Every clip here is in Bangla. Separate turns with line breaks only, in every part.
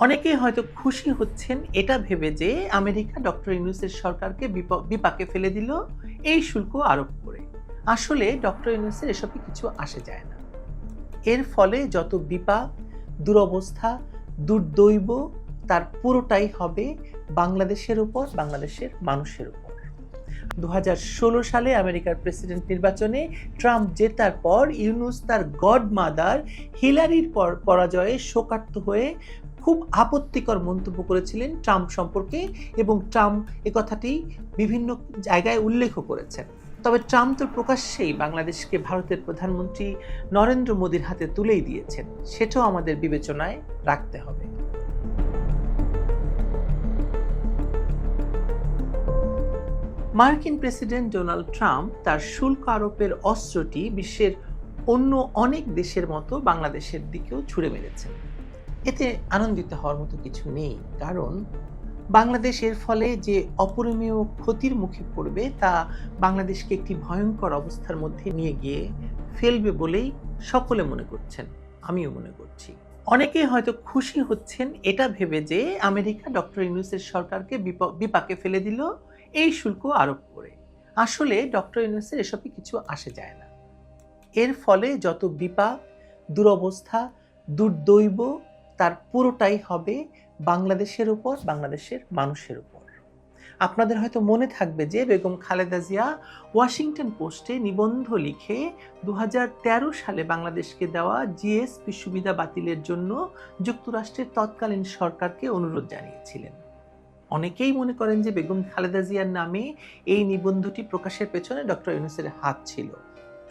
অনেকেই হয়তো খুশি হচ্ছেন এটা ভেবে যে আমেরিকা ডক্টর ইউনুসের সরকারকে বিপ- বিপাকে ফেলে দিল এই শুল্ক আরোপ করে। আসলে ডক্টর ইউনুসের এসবে কিছু আসে যায় না। এর ফলে যত বিপাক, দুরবস্থা, দুর্দৈব, তার পুরোটাই হবে বাংলাদেশের উপর, বাংলাদেশের মানুষের উপর। দু হাজার ষোলো সালে আমেরিকার প্রেসিডেন্ট নির্বাচনে ট্রাম্প জেতার পর ইউনুস তার গড মাদার হিলারির পর পরাজয়ে শোকার্ত হয়ে খুব আপত্তিকর মন্তব্য করেছিলেন ট্রাম্প সম্পর্কে এবং ট্রাম্প এ কথাটি বিভিন্ন জায়গায় উল্লেখও করেছেন। তবে ট্রাম্প তো প্রকাশ্যেই বাংলাদেশকে ভারতের প্রধানমন্ত্রী নরেন্দ্র মোদীর হাতে তুলেই দিয়েছেন। সেটাও আমাদের বিবেচনায় রাখতে হবে। মার্কিন প্রেসিডেন্ট ডোনাল্ড ট্রাম্প তার শুল্ক আরোপের অস্ত্রটি বিশ্বের অন্য অনেক দেশের মতো বাংলাদেশের দিকেও ছুড়ে মেরেছেন। এতে আনন্দিত হওয়ার মতো কিছু নেই, কারণ বাংলাদেশ এর ফলে যে অপরিমেয় ক্ষতির মুখে পড়বে তা বাংলাদেশকে একটি ভয়ঙ্কর অবস্থার মধ্যে নিয়ে গিয়ে ফেলবে বলেই সকলে মনে করছেন, আমিও মনে করছি। অনেকেই হয়তো খুশি হচ্ছেন এটা ভেবে যে আমেরিকা ডক্টর ইউনুসের সরকারকে বিপ- বিপাকে ফেলে দিল, এই শুল্ক আরোপ করে। আসলে ডক্টর ইউনুসের এসবে কিছু আসে যায় না। এর ফলে যত বিপাক, দুরবস্থা, দুর্দৈব তার পুরোটাই হবে বাংলাদেশের উপর, বাংলাদেশের মানুষের উপর। আপনাদের হয়তো মনে থাকবে যে বেগম খালেদা জিয়া ওয়াশিংটন পোস্টে নিবন্ধ লিখে দু হাজার তেরো সালে বাংলাদেশকে দেওয়া জিএসপি সুবিধা বাতিলের জন্য যুক্তরাষ্ট্রের তৎকালীন সরকারকে অনুরোধ জানিয়েছিলেন। অনেকেই মনে করেন যে বেগম খালেদা জিয়ার নামে এই নিবন্ধটি প্রকাশের পেছনে ডক্টর ইউনুসের হাত ছিল।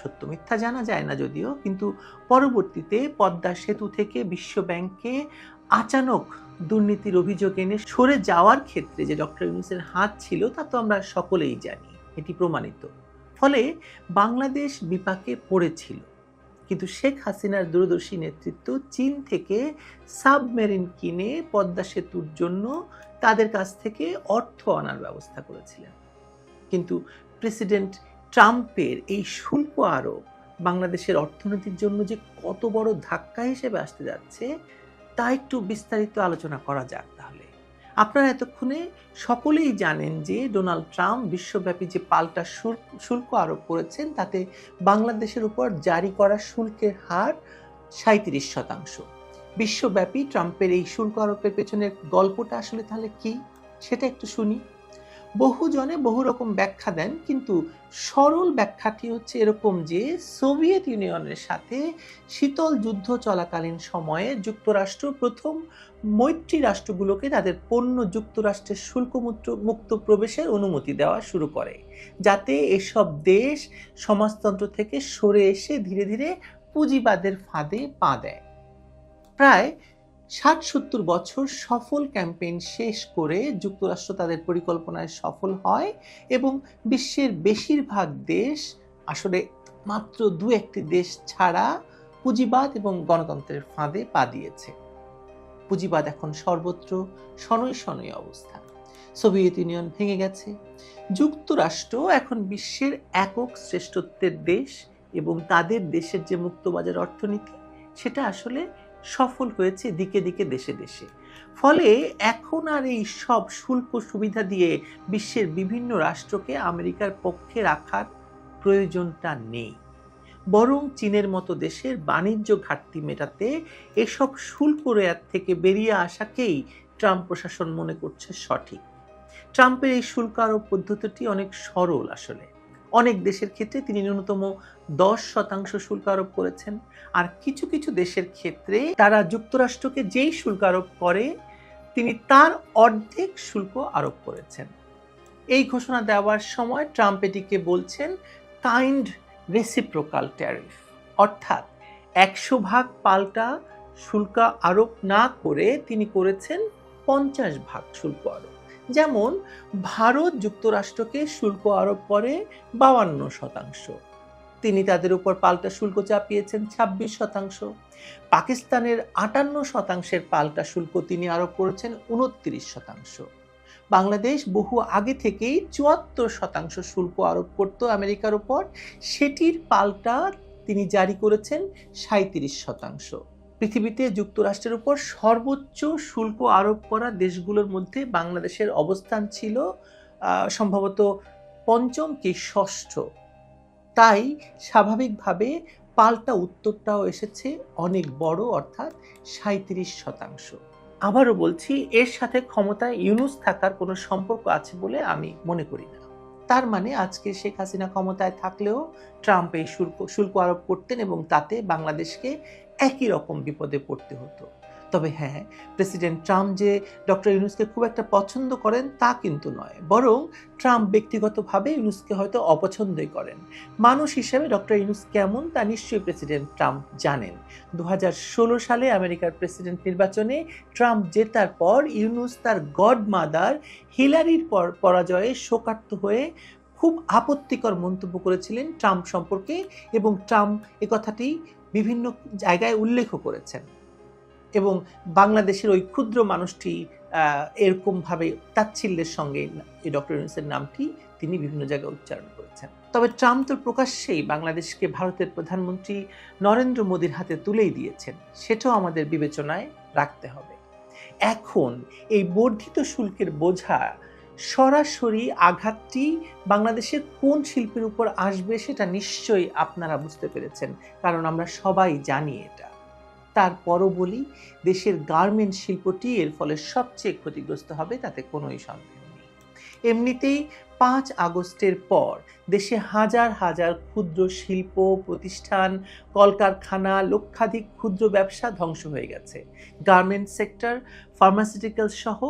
সত্য মিথ্যা জানা যায় না যদিও, কিন্তু পরবর্তীতে পদ্মা সেতু থেকে বিশ্ব ব্যাংকে আচানক দুর্নীতির অভিযোগ এনে সরে যাওয়ার ক্ষেত্রে যে ডক্টর ইউনুসের হাত ছিল, তা তো আমরা সকলেই জানি, এটি প্রমাণিত। ফলে বাংলাদেশ বিপাকে পড়েছিল। কিন্তু শেখ হাসিনার দূরদর্শী নেতৃত্ব চীন থেকে সাবমেরিন কিনে পদ্মা সেতুর জন্য তাদের কাছ থেকে অর্থ আনার ব্যবস্থা করেছিলেন। কিন্তু প্রেসিডেন্ট ট্রাম্পের এই শুল্ক আরোপ বাংলাদেশের অর্থনীতির জন্য যে কত বড় ধাক্কা হিসেবে আসতে যাচ্ছে, তা একটু বিস্তারিত আলোচনা করা যাক তাহলে। আপনারা এতক্ষণে সকলেই জানেন যে ডোনাল্ড ট্রাম্প বিশ্বব্যাপী যে পাল্টা শুল্ক আরোপ করেছেন, তাতে বাংলাদেশের উপর জারি করা শুল্কের হার সাঁত্রিশ শতাংশ। বিশ্বব্যাপী ট্রাম্পের এই শুল্ক আরোপের পেছনের গল্পটা আসলে তাহলে কি? সেটা একটু শুনি। বহু জনে বহু রকম ব্যাখ্যা দেন, কিন্তু সরল ব্যাখ্যাটি হচ্ছে এরকম যে সোভিয়েত ইউনিয়নের সাথে শীতল যুদ্ধ চলাকালীন সময়ে যুক্তরাষ্ট্র প্রথম মৈত্রী রাষ্ট্রগুলোকে তাদের পণ্য যুক্তরাষ্ট্রের শুল্কমুক্ত মুক্ত প্রবেশের অনুমতি দেওয়া শুরু করে, যাতে এসব দেশ সমাজতন্ত্র থেকে সরে এসে ধীরে ধীরে পুঁজিবাদের ফাঁদে পা দেয়। প্রায় ষাট সত্তর বছর সফল ক্যাম্পেইন শেষ করে যুক্তরাষ্ট্র তাদের পরিকল্পনায় সফল হয় এবং বিশ্বের বেশিরভাগ দেশ, আসলে মাত্র দু একটি দেশ ছাড়া পুঁজিবাদ এবং গণতন্ত্রের ফাঁদে পা দিয়েছে। পুঁজিবাদ এখন সর্বত্র শনৈ শনৈ অবস্থা সোভিয়েত ইউনিয়ন ভেঙে গেছে। যুক্তরাষ্ট্র এখন বিশ্বের একক শ্রেষ্ঠত্বের দেশ এবং তাদের দেশের যে মুক্তবাজার অর্থনীতি, সেটা আসলে সফল হয়েছে দিকে দিকে, দেশে দেশে। ফলে এখন আর এই সব শুল্ক সুবিধা দিয়ে বিশ্বের বিভিন্ন রাষ্ট্রকে আমেরিকার পক্ষে রাখার প্রয়োজনটা নেই। বরং চীনের মতো দেশের বাণিজ্য ঘাটতি মেটাতে এসব শুল্ক রেয়াত থেকে বেরিয়ে আসাকেই ট্রাম্প প্রশাসন মনে করছে সঠিক। ট্রাম্পের এই শুল্ক আরোপ পদ্ধতিটি অনেক সরল আসলে। অনেক দেশের ক্ষেত্রে তিনি ন্যূনতম দশ শতাংশ শুল্ক আরোপ করেছেন। আর কিছু কিছু দেশের ক্ষেত্রে তারা যুক্তরাষ্ট্রকে যেই শুল্ক আরোপ করে, তিনি তার অর্ধেক শুল্ক আরোপ করেছেন। এই ঘোষণা দেওয়ার সময় ট্রাম্প এটিকে বলছেন কাইন্ড রেসিপ্রোকাল ট্যারিফ অর্থাৎ একশো ভাগ পাল্টা শুল্ক আরোপ না করে তিনি করেছেন পঞ্চাশ ভাগ শুল্ক আরোপ। যেমন, ভারত যুক্তরাষ্ট্রকে শুল্ক আরোপ করে বাউান্ন শতাংশ। তিনি তাদের উপর পাল্টা শুল্ক চাপিয়েছেন ছাব্বিশ শতাংশ। পাকিস্তানের আটান্ন শতাংশের পাল্টা শুল্ক তিনি আরোপ করেছেন উনত্রিশ শতাংশ। বাংলাদেশ বহু আগে থেকেই চুয়াত্তর শতাংশ শুল্ক আরোপ করত আমেরিকার উপর। সেটির পাল্টা তিনি জারি করেছেন সাঁত্রিশ শতাংশ। পৃথিবীতে যুক্তরাষ্ট্রের উপর সর্বোচ্চ শুল্ক আরোপ করা দেশগুলোর মধ্যে বাংলাদেশের অবস্থান ছিল সম্ভবত পঞ্চম কি ষষ্ঠ। তাই স্বাভাবিকভাবে পাল্টা উত্তরটাও এসেছে অনেক বড়, অর্থাৎ সাঁত্রিশ শতাংশ। আবারও বলছি, এর সাথে ক্ষমতায় ইউনুস থাকার কোনো সম্পর্ক আছে বলে আমি মনে করি না। তার মানে আজকে শেখ হাসিনা ক্ষমতায় থাকলেও ট্রাম্প এই শুল্ক শুল্ক আরোপ করতেন এবং তাতে বাংলাদেশকে একই রকম বিপদে পড়তে হতো। তবে হ্যাঁ প্রেসিডেন্ট ট্রাম্প যে ডক্টর ইউনুসকে খুব একটা পছন্দ করেন তা কিন্তু নয়। বরং ট্রাম্প ব্যক্তিগতভাবে ইউনুসকে হয়তো অপছন্দই করেন। মানুষ হিসেবে ডক্টর ইউনুস কেমন তা নিশ্চয়ই প্রেসিডেন্ট ট্রাম্প জানেন। দু হাজার ষোলো সালে আমেরিকার প্রেসিডেন্ট নির্বাচনে ট্রাম্প জেতার পর ইউনুস তার গড মাদার হিলারির পর, পরাজয়ে শোকার্ত হয়ে খুব আপত্তিকর মন্তব্য করেছিলেন ট্রাম্প সম্পর্কে এবং ট্রাম্প এ কথাটি বিভিন্ন জায়গায় উল্লেখ করেছেন। এবং বাংলাদেশের ওই ক্ষুদ্র মানুষটি এরকমভাবে তাচ্ছিল্যের সঙ্গে এই ডক্টর ইউনুসের নামটি তিনি বিভিন্ন জায়গায় উচ্চারণ করেছেন। তবে ট্রাম্প তো প্রকাশ্যেই বাংলাদেশকে ভারতের প্রধানমন্ত্রী নরেন্দ্র মোদীর হাতে তুলেই দিয়েছেন, সেটাও আমাদের বিবেচনায় রাখতে হবে। এখন এই বর্ধিত শুল্কের বোঝা সরাসরি আঘাতটি বাংলাদেশের কোন শিল্পের উপর আসবে সেটা নিশ্চয়ই আপনারা বুঝতে পেরেছেন, কারণ আমরা সবাই জানি এটা। তারপরও বলি, দেশের গার্মেন্ট শিল্পটি এর ফলে সবচেয়ে ক্ষতিগ্রস্ত হবে, তাতে কোনোই সন্দেহ নেই। এমনিতেই পাঁচ আগস্টের পর দেশে হাজার হাজার ক্ষুদ্র শিল্প প্রতিষ্ঠান, কলকারখানা, লক্ষাধিক ক্ষুদ্র ব্যবসা ধ্বংস হয়ে গেছে। গার্মেন্ট সেক্টর ফার্মাসিউটিক্যাল সহ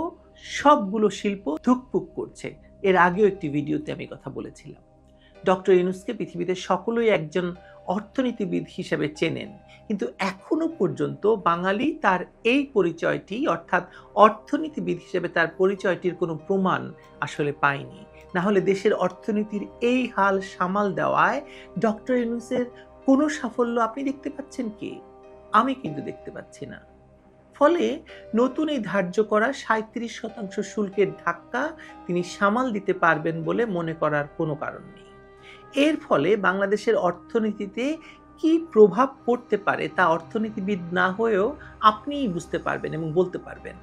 সবগুলো শিল্প ধুকপুক করছে। এর আগেও একটি ভিডিওতে আমি কথা বলেছিলাম। ডক্টর ইউনুসকে পৃথিবীতে সকলেই একজন অর্থনীতিবিদ হিসেবে চেনেন। কিন্তু এখনও পর্যন্ত বাঙালি তার এই পরিচয়টি, অর্থাৎ অর্থনীতিবিদ হিসেবে তার পরিচয়টির কোনো প্রমাণ আসলে পায়নি। না হলে দেশের অর্থনীতির এই হাল সামাল দেওয়ায় ডক্টর ইউনুসের কোনো সাফল্য আপনি দেখতে পাচ্ছেন কি? আমি কিন্তু দেখতে পাচ্ছি না। ফলে নতুন এই ধার্য করা সাঁত্রিশ শতাংশ শুল্কের ধাক্কা তিনি সামাল দিতে পারবেন বলে মনে করার কোনো কারণ নেই। এর ফলে বাংলাদেশের অর্থনীতিতে কি প্রভাব পড়তে পারে তা অর্থনীতিবিদ না হয়েও আপনিই বুঝতে পারবেন এবং বলতে পারবেন।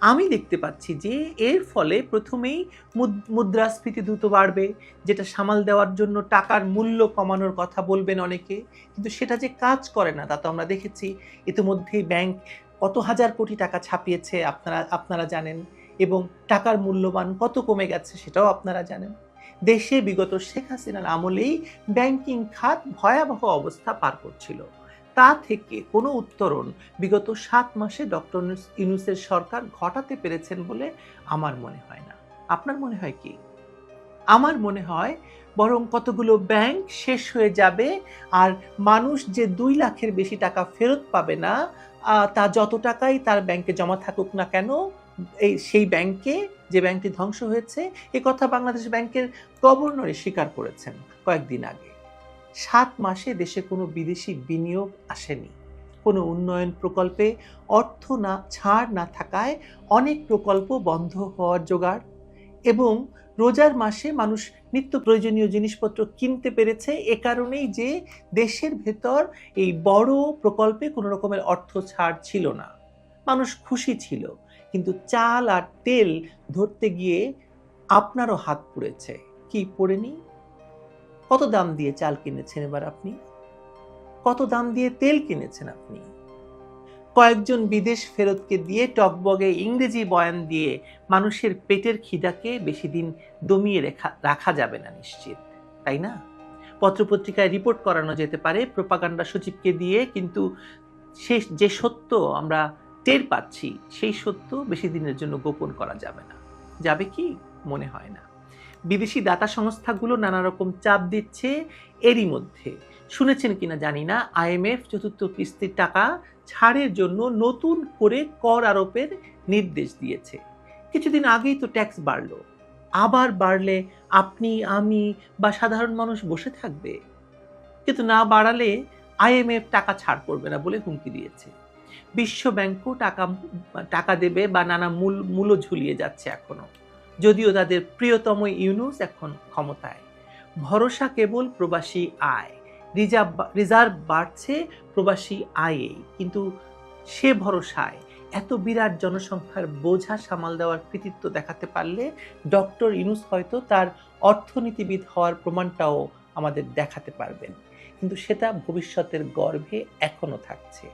আমি দেখতে পাচ্ছি যে এর ফলে প্রথমেই মুদ- মুদ্রাস্ফীতি দ্রুত বাড়বে, যেটা সামাল দেওয়ার জন্য টাকার মূল্য কমানোর কথা বলবেন অনেকে, কিন্তু সেটা যে কাজ করে না তা তো আমরা দেখেছি। ইতিমধ্যেই ব্যাংক কত হাজার কোটি টাকা ছাপিয়েছে আপনারা আপনারা জানেন, এবং টাকার মূল্যবান কত কমে গেছে সেটাও আপনারা জানেন। দেশে বিগত শেখ হাসিনার আমলেই ব্যাংকিং খাত ভয়াবহ অবস্থা পার করছিল। তা থেকে কোনো উত্তরণ বিগত সাত মাসে ডক্টর ইউনুসের সরকার ঘটাতে পেরেছেন বলে আমার মনে হয় না। আপনার মনে হয় কি? আমার মনে হয় বরং কতগুলো ব্যাংক শেষ হয়ে যাবে আর মানুষ যে দুই লাখের বেশি টাকা ফেরত পাবে না তা যত টাকাই তার ব্যাংকে জমা থাকুক না কেন এই সেই ব্যাংকে যে ব্যাংকটি ধ্বংস হয়েছে, এ কথা বাংলাদেশ ব্যাংকের গভর্নরে স্বীকার করেছেন কয়েকদিন আগে। সাত মাসে দেশে কোনো বিদেশি বিনিয়োগ আসেনি। কোনো উন্নয়ন প্রকল্পে অর্থ না, ছাড় না থাকায় অনেক প্রকল্প বন্ধ হওয়ার জোগাড় এবং রোজার মাসে মানুষ নিত্য প্রয়োজনীয় জিনিসপত্র কিনতে পেরেছে এ কারণেই যে দেশের ভেতর এই বড় প্রকল্পে কোনো রকমের অর্থ ছাড় ছিল না। মানুষ খুশি ছিল। কিন্তু চাল আর তেল ধরতে গিয়ে আপনারও হাত পুড়েছে। কি পড়েনি? কত দাম দিয়ে চাল কিনেছেন এবার আপনি? কত দাম দিয়ে তেল কিনেছেন আপনি? কয়েকজন বিদেশ ফেরতকে দিয়ে টকবগে ইংরেজি বয়ান দিয়ে মানুষের পেটের খিদাকে বেশি দিন দমিয়ে রেখা, রাখা যাবে না নিশ্চিত, তাই না? পত্রপত্রিকায় রিপোর্ট করানো যেতে পারে, প্রপাগান্ডা সচিবকে দিয়ে, কিন্তু সে যে সত্য আমরা টের পাচ্ছি সেই সত্য বেশি দিনের জন্য গোপন করা যাবে না। যাবে কি? মনে হয় না। বিদেশি দাতা সংস্থাগুলো নানা রকম চাপ দিচ্ছে এরই মধ্যে। শুনেছেন কিনা জানি না আইএমএফ চতুর্থ কিস্তির টাকা ছাড়ের জন্য নতুন করে কর আরোপের নির্দেশ দিয়েছে। কিছুদিন আগেই তো ট্যাক্স বাড়ল। আবার বাড়লে আপনি, আমি বা সাধারণ মানুষ বসে থাকবে। কিন্তু না বাড়ালে আইএমএফ টাকা ছাড় করবে না বলে হুমকি দিয়েছে। বিশ্ব ব্যাংকও টাকা টাকা দেবে বা নানা মূল মূল্য ঝুলিয়ে যাচ্ছে এখনও যদিও তাদের প্রিয়তম ইউনুস এখন ক্ষমতায়। ভরসা কেবল প্রবাসী আয়। রিজার্ভ রিজার্ভ বাড়ছে প্রবাসী আয়েই কিন্তু সে ভরসায় এত বিরাট জনসংখ্যার বোঝা সামাল দেওয়ার কৃতিত্ব দেখাতে পারলে ডক্টর ইনুস হয়তো তার অর্থনীতিবিদ হওয়ার প্রমাণটাও আমাদের দেখাতে পারবেন। কিন্তু সেটা ভবিষ্যতের গর্ভে এখনও থাকছে।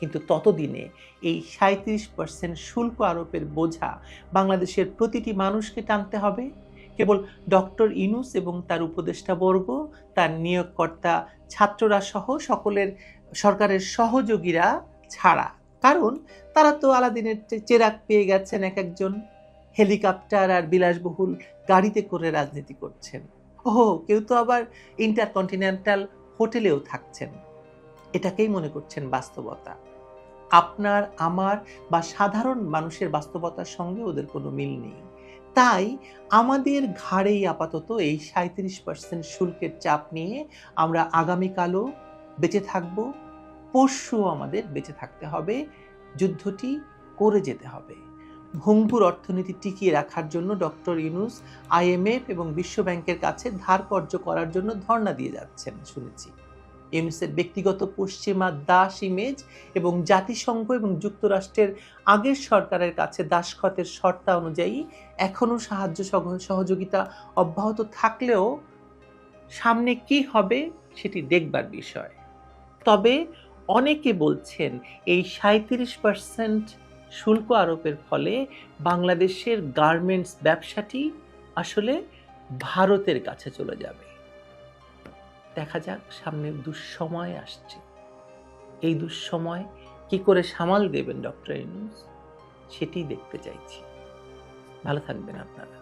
কিন্তু ততদিনে এই সাঁত্রিশ পার্সেন্ট শুল্ক আরোপের বোঝা বাংলাদেশের প্রতিটি মানুষকে টানতে হবে। কেবল ডক্টর ইনুস এবং তার উপদেষ্টা বর্গ, তার নিয়োগকর্তা ছাত্ররা সহ সকলের সরকারের সহযোগীরা ছাড়া। কারণ তারা তো আলাদিনের চে- চেরাগ পেয়ে গেছেন এক একজন হেলিকপ্টার আর বিলাসবহুল গাড়িতে করে রাজনীতি করছেন। ও কেউ তো আবার ইন্টারকন্টিনেন্টাল হোটেলেও থাকছেন। এটাকেই মনে করছেন বাস্তবতা। আপনার, আমার বা সাধারণ মানুষের বাস্তবতার সঙ্গে ওদের কোনো মিল নেই। তাই আমাদের ঘাড়েই আপাতত এই সাঁত্রিশ পার্সেন্ট শুল্কের চাপ নিয়ে আমরা আগামীকালও বেঁচে থাকব পরশুও আমাদের বেঁচে থাকতে হবে, যুদ্ধটি করে যেতে হবে। ভঙ্গুর অর্থনীতি টিকিয়ে রাখার জন্য ডক্টর ইউনুস আইএমএফ এবং বিশ্বব্যাংকের কাছে ধার কর্য করার জন্য ধর্ণা দিয়ে যাচ্ছেন, শুনেছি। ইউনুসের ব্যক্তিগত পশ্চিমা দাস ইমেজ এবং জাতিসংঘ এবং যুক্তরাষ্ট্রের আগের সরকারের কাছে দাসখতের শর্তা অনুযায়ী এখনও সাহায্য সহ- সহযোগিতা অব্যাহত থাকলেও সামনে কি হবে সেটি দেখবার বিষয়। তবে অনেকে বলছেন এই সাঁত্রিশ পার্সেন্ট শুল্ক আরোপের ফলে বাংলাদেশের গার্মেন্টস ব্যবসাটি আসলে ভারতের কাছে চলে যাবে। দেখা যাক সামনে দুঃসময় আসছে। এই দুঃসময় কি করে সামাল দেবেন ডক্টর ইনুস সেটি দেখতে চাইছি। ভালো থাকবেন আপনারা।